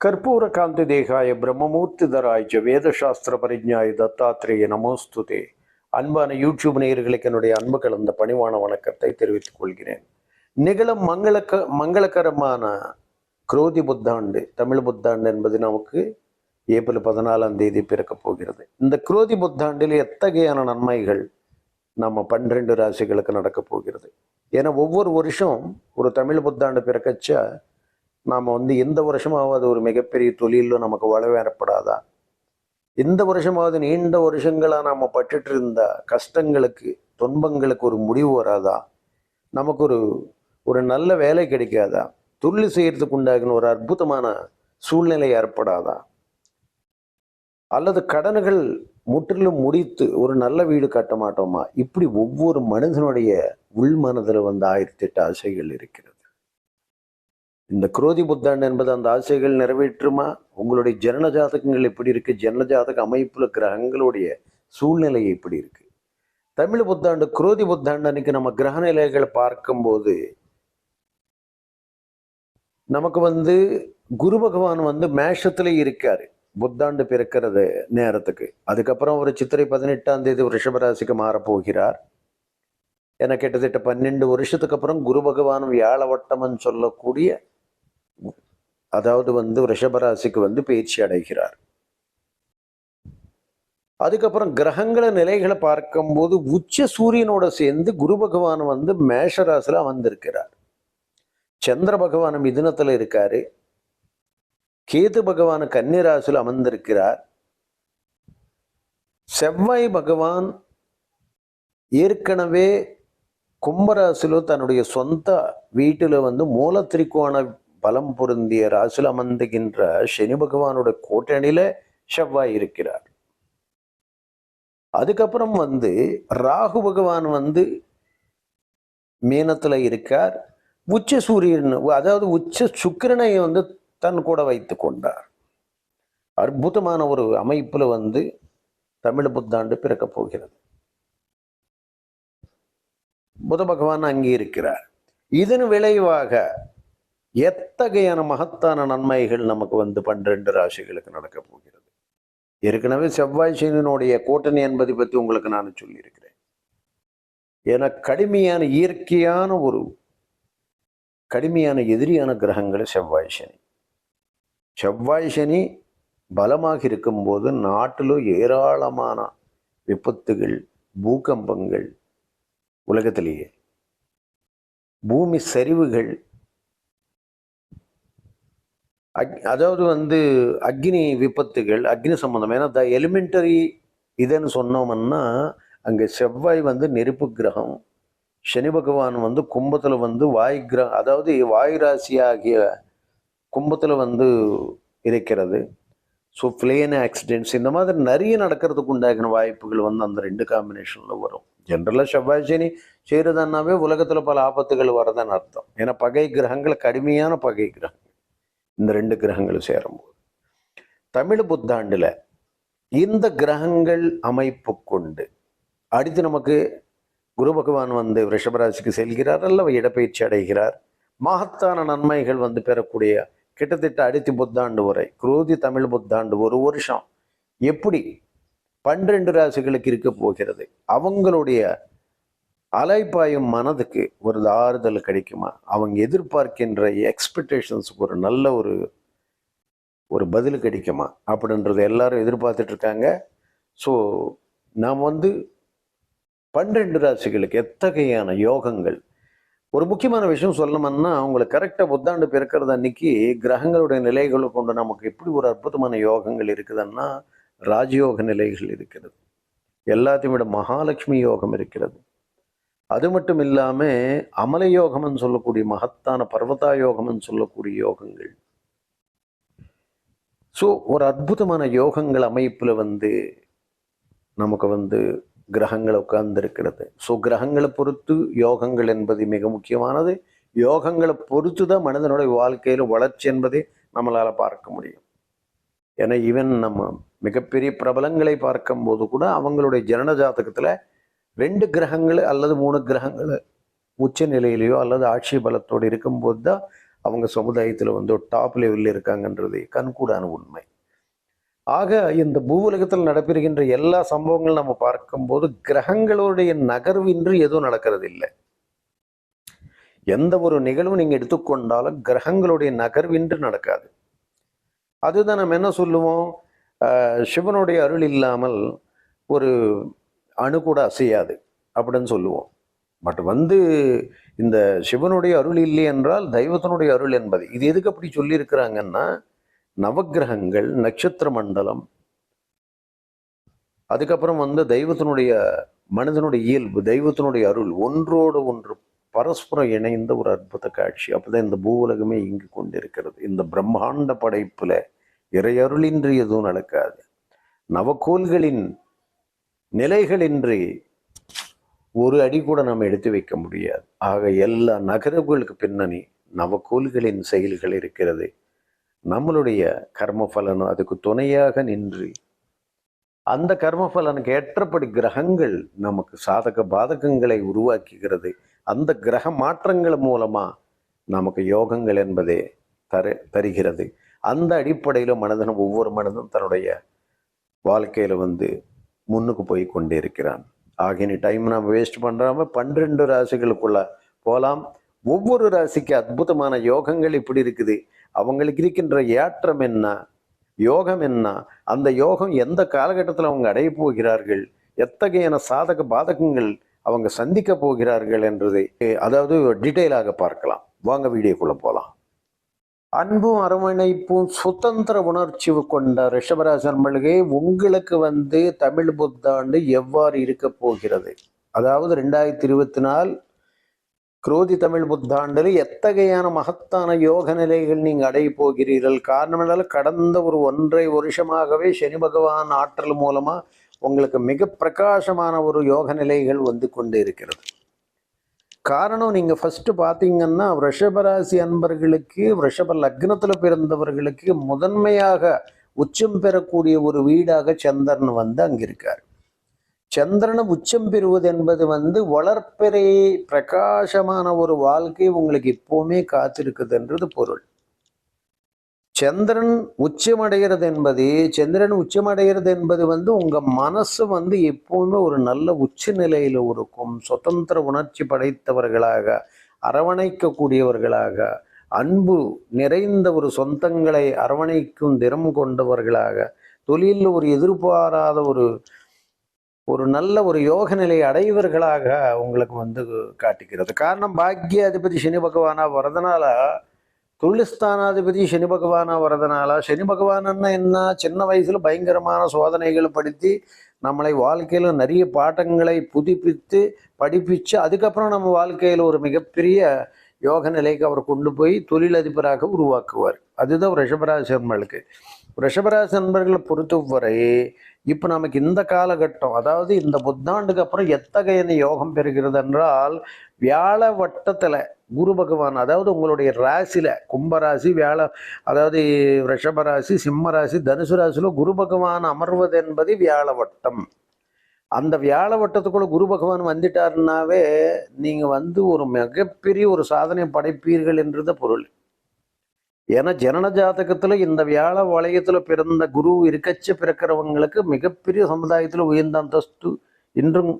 ಕರ್ಪೂರ ಕಾಂತಿ ದೇಹಾಯ பிரம்மமூர்த்திதராய் ஜ வேதசாஸ்திர பரிஜாய தத்தாத்திரேய நமோஸ்துதே அன்பான யூடியூப் நேயர்களுக்கு என்னுடைய அன்பு கலந்த பணிவான வணக்கத்தை தெரிவித்துக் கொள்கிறேன் நிகழும் மங்களக்க மங்களகரமான குரோதி புத்தாண்டு தமிழ் புத்தாண்டு என்பது நமக்கு ஏப்ரல் பதினாலாம் தேதி பிறக்கப் போகிறது இந்த குரோதி புத்தாண்டில் எத்தகையான நன்மைகள் நம்ம பன்னிரெண்டு ராசிகளுக்கு நடக்கப் போகிறது. ஏன்னா ஒவ்வொரு வருஷம் ஒரு தமிழ் புத்தாண்டு பிறக்கச்சா நாம் வந்து இந்த வருஷமாவது ஒரு மிகப்பெரிய தொழிலில் நமக்கு வளவேறப்படாதா ஏற்படாதா? இந்த வருஷமாவது நீண்ட வருஷங்களாக நாம் பட்டுட்டு இருந்த கஷ்டங்களுக்கு துன்பங்களுக்கு ஒரு முடிவு வராதா? நமக்கு ஒரு ஒரு நல்ல வேலை கிடைக்காதா? தொழில் செய்கிறதுக்கு உண்டாகின ஒரு அற்புதமான சூழ்நிலை ஏற்படாதா? அல்லது கடன்கள் முற்றிலும் முடித்து ஒரு நல்ல வீடு கட்ட மாட்டோமா? இப்படி ஒவ்வொரு மனிதனுடைய உள் மனதில் வந்து ஆயிரத்தி எட்டு ஆசைகள் இருக்கிறது. இந்த குரோதி புத்தாண்டு என்பது அந்த ஆசைகள் நிறைவேற்றுமா? உங்களுடைய ஜனன ஜாதகங்கள் எப்படி இருக்கு? ஜனன ஜாதக அமைப்புல கிரகங்களுடைய சூழ்நிலை எப்படி இருக்கு? தமிழ் புத்தாண்டு குரோதி புத்தாண்டு அன்னைக்கு நம்ம கிரக நிலைகளை பார்க்கும்போது நமக்கு வந்து குரு பகவான் வந்து மேஷத்துல இருக்காரு. புத்தாண்டு பிறக்கிறது நேரத்துக்கு. அதுக்கப்புறம் ஒரு சித்திரை பதினெட்டாம் தேதி ரிஷபராசிக்கு மாறப்போகிறார். என கிட்டத்தட்ட பன்னெண்டு வருஷத்துக்கு அப்புறம் குரு பகவான் வியாழவட்டம்னு சொல்லக்கூடிய அதாவது வந்து ரிஷபராசிக்கு வந்து பயிற்சி அடைகிறார். அதுக்கப்புறம் கிரகங்கள நிலைகளை பார்க்கும்போது உச்ச சூரியனோட சேர்ந்து குரு பகவான் வந்து மேஷராசில அமர்ந்திருக்கிறார். சந்திர பகவான் மிதுனத்துல இருக்காரு. கேது பகவான் கன்னிராசில் அமர்ந்திருக்கிறார். செவ்வாய் பகவான் ஏற்கனவே கும்பராசிலோ தன்னுடைய சொந்த வீட்டில் வந்து மூல திரிக்கோண பலம் பொருந்திய ராசியில் அமர்ந்துகின்ற சனி பகவானோட கூட்டணியில செவ்வாய் இருக்கிறார். அதுக்கப்புறம் வந்து ராகு பகவான் வந்து மீனத்துல இருக்கார். உச்ச சூரியன் அதாவது உச்ச சுக்கிரனை வந்து தன் கூட வைத்து கொண்டார். அற்புதமான ஒரு அமைப்புல வந்து தமிழ் புத்தாண்டு பிறக்கப் போகிறது. புத பகவான் அங்கே இருக்கிறார். இதன் விளைவாக எத்தகையான மகத்தான நன்மைகள் நமக்கு வந்து பன்னிரண்டு ராசிகளுக்கு நடக்க போகிறது? ஏற்கனவே செவ்வாய் சனியினுடைய கூட்டணி என்பதை பற்றி உங்களுக்கு நான் சொல்லியிருக்கிறேன். என கடுமையான இயற்கையான ஒரு கடுமையான எதிரியான கிரகங்கள் செவ்வாய் சனி. செவ்வாய் சனி பலமாக இருக்கும்போது நாட்டில் ஏராளமான விபத்துகள் பூகம்பங்கள் உலகத்திலேயே. பூமி சரிவுகள் அக் அதாவது வந்து அக்னி விபத்துகள் அக்னி சம்பந்தம். ஏன்னா த எலிமெண்டரி இதுன்னு சொன்னோம்னா அங்கே செவ்வாய் வந்து நெருப்பு கிரகம் சனி பகவான் வந்து கும்பத்தில் வந்து வாய் கிரகம் அதாவது வாயு ராசி ஆகிய கும்பத்தில் வந்து இருக்கிறது. ஸோ பிளேன் ஆக்சிடென்ட்ஸ் இந்த மாதிரி நிறைய நடக்கிறதுக்கு உண்டாகின வாய்ப்புகள் வந்து அந்த ரெண்டு காம்பினேஷனில் வரும். ஜென்ரலாக செவ்வாய் சனி செய்கிறதுனாவே உலகத்தில் பல ஆபத்துகள் வரதான் அர்த்தம். ஏன்னா பகை கிரகங்கள் கடுமையான பகை கிரகங்கள் இந்த ரெண்டு கிரகங்களும் சேரும்போது. தமிழ் புத்தாண்டில் இந்த கிரகங்கள் அமைப்பு கொண்டு அடுத்து நமக்கு குரு பகவான் வந்து ரிஷபராசிக்கு செல்கிறார் அல்ல இடப்பயிற்சி அடைகிறார். மகத்தான நன்மைகள் வந்து பெறக்கூடிய கிட்டத்தட்ட அடுத்த புத்தாண்டு வரை குரோதி தமிழ் புத்தாண்டு ஒரு வருஷம் எப்படி பன்னிரண்டு ராசிகளுக்கு இருக்க போகிறது? அவங்களுடைய அலைப்பாயும் மனதுக்கு ஒரு ஆறுதல் கிடைக்குமா? அவங்க எதிர்பார்க்கின்ற எக்ஸ்பெக்டேஷன்ஸுக்கு ஒரு நல்ல ஒரு ஒரு பதில் கிடைக்குமா? அப்படின்றத எல்லாரும் எதிர்பார்த்துட்டு இருக்காங்க. ஸோ நாம் வந்து பன்னிரண்டு ராசிகளுக்கு எத்தகையான யோகங்கள் ஒரு முக்கியமான விஷயம் சொல்லணும்னா உங்களுக்கு கரெக்டாக புத்தாண்டு பிறக்கிறது அன்னைக்கு கிரகங்களுடைய நிலைகளை கொண்டு நமக்கு எப்படி ஒரு அற்புதமான யோகங்கள் இருக்குதுன்னா ராஜயோக நிலைகள் இருக்கிறது. எல்லாத்தையும் விட மகாலட்சுமி யோகம் இருக்கிறது. அது மட்டும் இல்லாமல் அமல யோகம்னு சொல்லக்கூடிய மகத்தான பர்வதா யோகம்னு சொல்லக்கூடிய யோகங்கள். ஸோ ஒரு அற்புதமான யோகங்கள் அமைப்பில் வந்து நமக்கு வந்து கிரகங்கள் உட்கார்ந்திருக்கிறது. ஸோ கிரகங்களை பொறுத்து யோகங்கள் என்பது மிக முக்கியமானது. யோகங்களை பொறுத்து தான் மனிதனுடைய வாழ்க்கையில் வளர்ச்சி என்பதை நம்மளால் பார்க்க முடியும். ஏன்னா ஈவன் நம்ம மிகப்பெரிய பிரபலங்களை பார்க்கும்போது கூட அவங்களுடைய ஜனன ஜாதகத்தில் ரெண்டு கிரகங்கள் அல்லது மூணு கிரகங்கள் உச்ச நிலையிலையோ அல்லது ஆட்சி பலத்தோடு இருக்கும்போது தான் அவங்க சமுதாயத்தில் வந்து டாப் லெவலில் இருக்காங்கன்றது கண்கூடான உண்மை. ஆக இந்த பூவுலகத்தில் நடைபெறுகின்ற எல்லா சம்பவங்களும் நம்ம பார்க்கும்போது கிரகங்களுடைய நகர்வின்றி எதுவும் நடக்கிறது இல்லை எந்த ஒரு நிகழ்வும் நீங்கள் எடுத்துக்கொண்டாலும் கிரகங்களுடைய நகர்வின்றி நடக்காது. அதுதான் நம்ம என்ன சொல்லுவோம்? சிவனுடைய அருள் இல்லாமல் ஒரு அணு கூட அசையாது அப்படின்னு சொல்லுவோம். பட் வந்து இந்த சிவனுடைய அருள் இல்லை என்றால் தெய்வத்தினுடைய அருள் என்பது. இது எதுக்கு அப்படி சொல்லியிருக்கிறாங்கன்னா நவக்கிரகங்கள் நட்சத்திர மண்டலம். அதுக்கப்புறம் வந்து தெய்வத்தினுடைய மனிதனுடைய இயல்பு தெய்வத்தினுடைய அருள் ஒன்றோடு ஒன்று பரஸ்பரம் இணைந்த ஒரு அற்புத காட்சி. அப்போதான் இந்த பூவுலகமே இங்கு கொண்டிருக்கிறது. இந்த பிரம்மாண்ட படைப்பில் இறையருளின்றி எதுவும் நடக்காது. நவக்கோள்களின் நிலைகளின்றி ஒரு அடி கூட நம்ம எடுத்து வைக்க முடியாது. ஆக எல்லா நகரங்களுக்கு பின்னணி நவக்கோள்களின் செயல்கள் இருக்கிறது. நம்மளுடைய கர்ம பலனும் அதுக்கு துணையாக நின்று அந்த கர்ம பலனுக்கு ஏற்றபடி கிரகங்கள் நமக்கு சாதக பாதகங்களை உருவாக்குகிறது. அந்த கிரக மாற்றங்கள் மூலமாக நமக்கு யோகங்கள் என்பதே தர தருகிறது. அந்த அடிப்படையில் மனிதனும் ஒவ்வொரு மனிதனும் தன்னுடைய வாழ்க்கையில் வந்து முன்னுக்கு போய் கொண்டே இருக்கிறான் ஆகினி டைம் நம்ம வேஸ்ட் பண்ணுறாமல் பன்னிரெண்டு ராசிகளுக்குள்ள போலாம். ஒவ்வொரு ராசிக்கு அற்புதமான யோகங்கள் இப்படி இருக்குது. அவங்களுக்கு இருக்கின்ற ஏற்றம் என்ன? யோகம் என்ன? அந்த யோகம் எந்த காலகட்டத்தில் அவங்க அடைய போகிறார்கள்? எத்தகையான சாதக பாதகங்கள் அவங்க சந்திக்க போகிறார்கள் என்றதை அதாவது டீட்டெயிலாக பார்க்கலாம். வாங்க வீடியோக்குள்ள போகலாம் அன்பும் அரவணைப்பும் சுதந்திர உணர்ச்சி கொண்ட ரிஷபராசன்மளிகை உங்களுக்கு வந்து தமிழ் புத்தாண்டு எவ்வாறு இருக்க போகிறது? அதாவது ரெண்டாயிரத்தி இருபத்தி நாலு குரோதி தமிழ் புத்தாண்டில் எத்தகையான மகத்தான யோக நிலைகள் நீங்கள் அடைய போகிறீர்கள்? காரணம் என்னால் கடந்த ஒரு ஒன்றை வருஷமாகவே சனி பகவான் ஆற்றல் மூலமாக உங்களுக்கு மிக பிரகாசமான ஒரு யோக நிலைகள் வந்து கொண்டு இருக்கிறது. காரணம் நீங்கள் ஃபஸ்ட்டு பார்த்தீங்கன்னா ரிஷபராசி அன்பர்களுக்கு ரிஷப லக்னத்தில் பிறந்தவர்களுக்கு முதன்மையாக உச்சம் பெறக்கூடிய ஒரு வீடாக சந்திரன் வந்து அங்கே இருக்கார் சந்திரனை உச்சம் பெறுவது என்பது வந்து வளர்ப்பெறை பிரகாசமான ஒரு வாழ்க்கை உங்களுக்கு இப்போவுமே காத்திருக்குதுன்றது பொருள். சந்திரன் உச்சமடைகிறது என்பது சந்திரன் உச்சமடைகிறது என்பது வந்து உங்க மனசு வந்து எப்பவுமே ஒரு நல்ல உச்ச நிலையில இருக்கும். சுதந்திர உணர்ச்சி படைத்தவர்களாக அரவணைக்கக்கூடியவர்களாக அன்பு நிறைந்த ஒரு சொந்தங்களை அரவணைக்கும் திறம் கொண்டவர்களாக தொழிலில் ஒரு எதிர்பாராத ஒரு ஒரு நல்ல ஒரு யோக நிலையை அடைவர்களாக உங்களுக்கு வந்து காட்டுகிறது காரணம் பாக்கிய அதிபதி சனி பகவானா வரதுனால தொழில்ஸ்தானாதிபதி சனி பகவானா வரதுனால சனி பகவானன்னா என்ன? சின்ன வயசுல பயங்கரமான சோதனைகளை படுத்தி நம்மளை வாழ்க்கையில நிறைய பாட்டங்களை புதுப்பித்து படிப்பிச்சு அதுக்கப்புறம் நம்ம வாழ்க்கையில ஒரு மிகப்பெரிய யோக நிலைக்கு அவர் கொண்டு போய் தொழிலதிபராக உருவாக்குவார். அதுதான் ரிஷபராசி நண்பர்களுக்கு ரிஷபராசி நண்பர்களை பொறுத்தவரை இப்போ நமக்கு இந்த காலகட்டம் அதாவது இந்த புத்தாண்டுக்கு அப்புறம் எத்தகைய யோகம் பெறுகிறது என்றால் வியாழ வட்டத்தில் குரு பகவான் அதாவது உங்களுடைய ராசியில் கும்பராசி வியாழ அதாவது ரிஷபராசி சிம்ம ராசி தனுசு ராசியில் குரு பகவான் அமர்வது என்பது வியாழ வட்டம். அந்த வியாழ வட்டத்துக்குள்ள குரு பகவான் வந்துட்டாருன்னாவே நீங்கள் வந்து ஒரு மிகப்பெரிய ஒரு சாதனை படைப்பீர்கள் என்றது பொருள். ஏன்னா ஜனன ஜாதகத்துல இந்த வியாழ வளையத்துல பிறந்த குரு இருக்கச்ச பிறக்கிறவங்களுக்கு மிகப்பெரிய சமுதாயத்துல உயர்ந்த அந்தஸ்து இன்றும்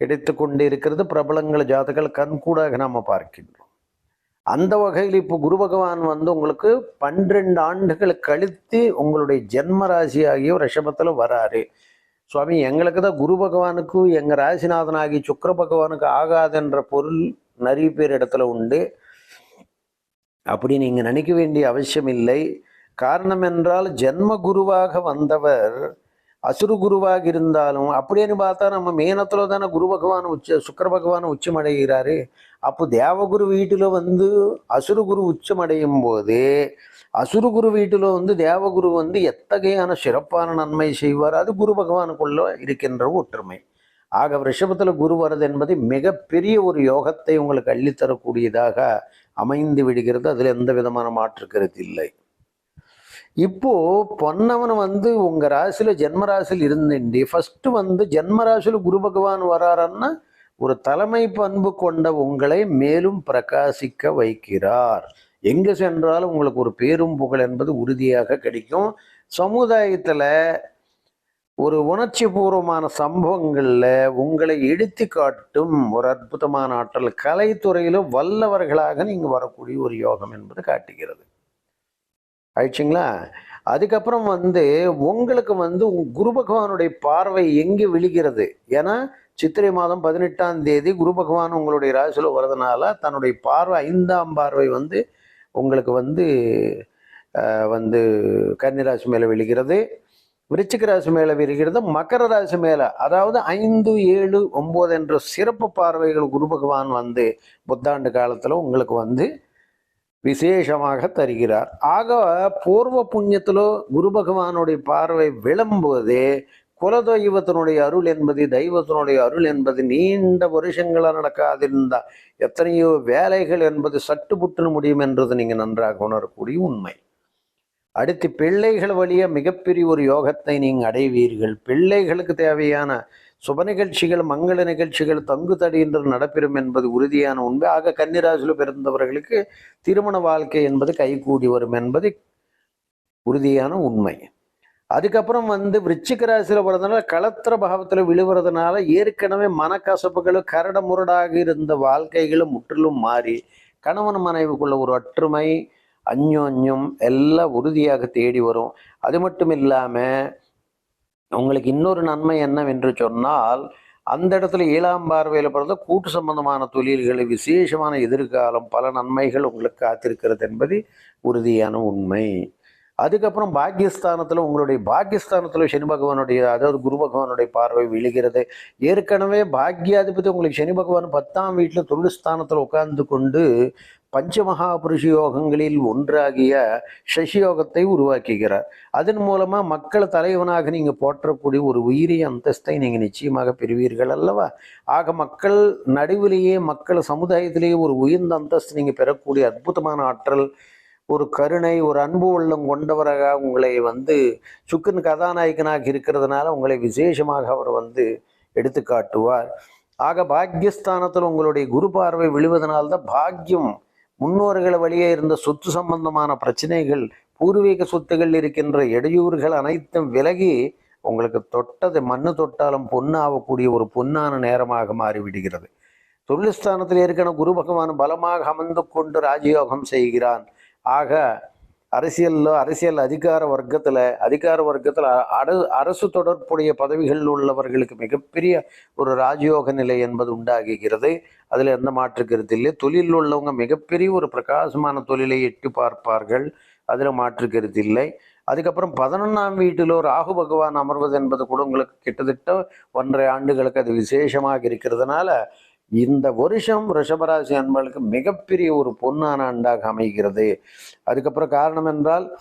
கிடைத்து கொண்டு இருக்கிறது பிரபலங்கள் ஜாதகங்கள் கண்கூடாக நாம பார்க்கின்றோம். அந்த வகையில் இப்போ குரு பகவான் வந்து உங்களுக்கு பன்னிரெண்டு ஆண்டுகள் கழித்து உங்களுடைய ஜென்ம ராசி ஆகிய ரிஷபத்தில் வராரு. சுவாமி எங்களுக்கு தான் குரு எங்கள் ராசிநாதன் ராசிநாதனாகி சுக்கர பகவானுக்கு ஆகாதுன்ற பொருள் நிறைய பேர் இடத்துல உண்டு. அப்படி நீங்கள் நினைக்க வேண்டிய அவசியம் இல்லை. காரணம் என்றால் ஜென்ம குருவாக வந்தவர் அசுரு குருவாக இருந்தாலும் அப்படின்னு பார்த்தா நம்ம மேனத்தில் தானே குரு பகவான் உச்ச சுக்கர பகவான் உச்சமடைகிறாரு. அப்போ தேவகுரு வீட்டில் வந்து அசுரு குரு உச்சமடையும் போது அசுரு குரு வீட்டில் வந்து தேவகுரு வந்து எத்தகையான சிறப்பான நன்மை செய்வார்? அது குரு பகவானுக்குள்ள இருக்கின்ற ஒற்றுமை. ஆக ரிஷபத்தில் குரு வர்றது என்பது மிகப்பெரிய ஒரு யோகத்தை உங்களுக்கு அள்ளித்தரக்கூடியதாக அமைந்து விடுகிறது. அதில் எந்த விதமான மாற்று கருத்து இல்லை. இப்போ பொன்னவன் வந்து உங்க ராசியில ஜென்ம ராசியில் இருந்துட்டு ஃபர்ஸ்ட் வந்து ஜென்ம ராசியில குரு பகவான் வராருன்னா ஒரு தலைமை பண்பு கொண்ட உங்களை மேலும் பிரகாசிக்க வைக்கிறார். எங்கு சென்றாலும் உங்களுக்கு ஒரு பேரும் புகழ் என்பது உறுதியாக கிடைக்கும். சமுதாயத்தில் ஒரு உணர்ச்சி பூர்வமான சம்பவங்களில் உங்களை எடுத்து காட்டும் ஒரு அற்புதமான ஆற்றல் கலைத்துறையிலும் வல்லவர்களாக நீங்கள் வரக்கூடிய ஒரு யோகம் என்பது காட்டுகிறது. ஆயிடுச்சுங்களா? அதுக்கப்புறம் வந்து உங்களுக்கு வந்து உங் குரு பகவானுடைய பார்வை எங்கே விழுகிறது? ஏன்னா சித்திரை மாதம் பதினெட்டாம் தேதி குரு பகவான் உங்களுடைய ராசியில் வரதுனால தன்னுடைய பார்வை ஐந்தாம் பார்வை வந்து உங்களுக்கு வந்து வந்து கன்னிராசி மேலே விழுகிறது. விருச்சிக ராசி மேலே விரிகிறது மகர ராசி மேலே. அதாவது ஐந்து ஏழு ஒன்பது என்ற சிறப்பு பார்வைகள் குரு பகவான் வந்து புத்தாண்டு காலத்தில் உங்களுக்கு வந்து விசேஷமாக தருகிறார். ஆக பூர்வ புண்ணியத்திலோ குரு பகவானுடைய பார்வை விளம்போது குலதெய்வத்தினுடைய அருள் என்பது தெய்வத்தினுடைய அருள் என்பது நீண்ட வருஷங்களா நடக்காதிருந்த எத்தனையோ வேலைகள் என்பது சட்டுப்புட்டு முடியும் என்றது நீங்கள் நன்றாக உணரக்கூடிய உண்மை. அடுத்து பிள்ளைகள் வழிய மிகப்பெரிய ஒரு யோகத்தை நீங்கள் அடைவீர்கள். பிள்ளைகளுக்கு தேவையான சுப நிகழ்ச்சிகள் மங்கள நிகழ்ச்சிகள் தங்கு தடையின்றி நடப்பெறும் என்பது உறுதியான உண்மை. ஆக கன்னிராசியில் பிறந்தவர்களுக்கு திருமண வாழ்க்கை என்பது கைகூடி வரும் என்பது உறுதியான உண்மை. அதுக்கப்புறம் வந்து விருச்சிக ராசியில் பிறந்தனால களத்திர பாவத்தில் விழுவுறதுனால ஏற்கனவே மனக்கசப்புகளும் கரட முரடாக இருந்த வாழ்க்கைகளும் முற்றிலும் மாறி கணவன் மனைவிக்குள்ள ஒரு ஒற்றுமை அந்யோன்யம் எல்லாம் உறுதியாக தேடி வரும். அது மட்டும் இல்லாமல் உங்களுக்கு இன்னொரு நன்மை என்னவென்று சொன்னால் அந்த இடத்துல ஏழாம் பார்வையில் பிறந்த கூட்டு சம்பந்தமான தொழில்களை விசேஷமான எதிர்காலம் பல நன்மைகள் உங்களுக்கு காத்திருக்கிறது என்பது உறுதியான உண்மை. அதுக்கப்புறம் பாக்கியஸ்தானத்தில் உங்களுடைய பாக்கியஸ்தானத்தில் சனி பகவானுடைய அதாவது குரு பகவானுடைய பார்வை விழுகிறது. ஏற்கனவே பாக்யாதிபதி உங்களுக்கு சனி பகவான் பத்தாம் வீட்டில் தொழில்ஸ்தானத்தில் உட்கார்ந்து கொண்டு பஞ்சமகா புருஷ யோகங்களில் ஒன்றாகிய சசியோகத்தை உருவாக்குகிறார். அதன் மூலமாக மக்கள் தலைவனாக நீங்கள் போற்றக்கூடிய ஒரு உயிரிய அந்தஸ்தை நீங்கள் நிச்சயமாக பெறுவீர்கள் அல்லவா? ஆக மக்கள் நடுவிலேயே மக்கள் சமுதாயத்திலேயே ஒரு உயர்ந்த அந்தஸ்து நீங்கள் பெறக்கூடிய அற்புதமான ஆற்றல் ஒரு கருணை ஒரு அன்பு உள்ளம் கொண்டவராக உங்களை வந்து சுக்கன் கதாநாயகனாக இருக்கிறதுனால உங்களை விசேஷமாக அவர் வந்து எடுத்து காட்டுவார். ஆக பாக்கியஸ்தானத்தில் உங்களுடைய குரு பார்வை விழுவதனால்தான் பாக்கியம் முன்னோர்கள் வழியே இருந்த சொத்து சம்பந்தமான பிரச்சனைகள் பூர்வீக சொத்துகள் இருக்கின்ற இடையூறுகள் அனைத்தும் விலகி உங்களுக்கு தொட்டது மண்ணு தொட்டாலும் பொன்னாகக்கூடிய ஒரு பொன்னான நேரமாக மாறிவிடுகிறது. தொழில்ஸ்தானத்தில் இருக்கிற குரு பகவான் பலமாக அமர்ந்து கொண்டு ராஜயோகம் செய்கிறான். ஆக அரசியலில் அரசியல் அதிகார வர்க்கத்தில் அதிகார வர்க்கத்தில் அர அரசு தொடர்புடைய பதவிகளில் உள்ளவர்களுக்கு மிகப்பெரிய ஒரு ராஜயோக நிலை என்பது உண்டாகுகிறது. அதில் எந்த மாற்று கருத்து இல்லை. தொழிலில் உள்ளவங்க மிகப்பெரிய ஒரு பிரகாசமான தொழிலை எட்டி பார்ப்பார்கள். அதில் மாற்று கருத்து இல்லை. அதுக்கப்புறம் பதினொன்றாம் வீட்டில் ஒரு ராகு பகவான் அமர்வது என்பது கூட உங்களுக்கு கிட்டத்தட்ட ஒன்றரை ஆண்டுகளுக்கு அது விசேஷமாக இருக்கிறதுனால இந்த வருஷம் ரிஷபராசி அன்பர்களுக்கு மிகப்பெரிய ஒரு பொன்னான ஆண்டாக அமைகிறது. அதுக்கப்புறம் காரணம் என்றால்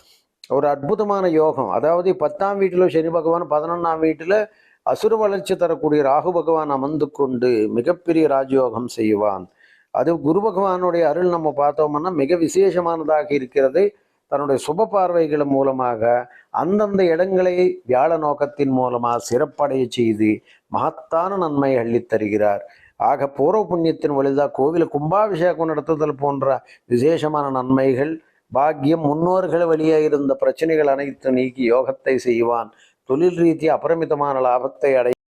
ஒரு அற்புதமான யோகம். அதாவது பத்தாம் வீட்டில் சனி பகவான் பதினொன்றாம் வீட்டில் அசுர வளர்ச்சி தரக்கூடிய ராகு பகவான் அமர்ந்து கொண்டு மிகப்பெரிய ராஜயோகம் செய்வான். அது குரு பகவானுடைய அருள் நம்ம பார்த்தோம்னா மிக விசேஷமானதாக இருக்கிறது. தன்னுடைய சுப பார்வைகள் மூலமாக அந்தந்த இடங்களை வியாழ நோக்கத்தின் மூலமாக சிறப்படைய செய்து மகத்தான நன்மை அள்ளித் தருகிறார். ஆக பூர்வ புண்ணியத்தின் வழிதான் கோவில் கும்பாபிஷேகம் நடத்துதல் போன்ற விசேஷமான நன்மைகள் பாக்கியம் முன்னோர்கள் வழியாக இருந்த பிரச்சனைகள் அனைத்தும் நீக்கி யோகத்தை செய்வான். தொழில் ரீதியாக அபரிமிதமான லாபத்தை அடை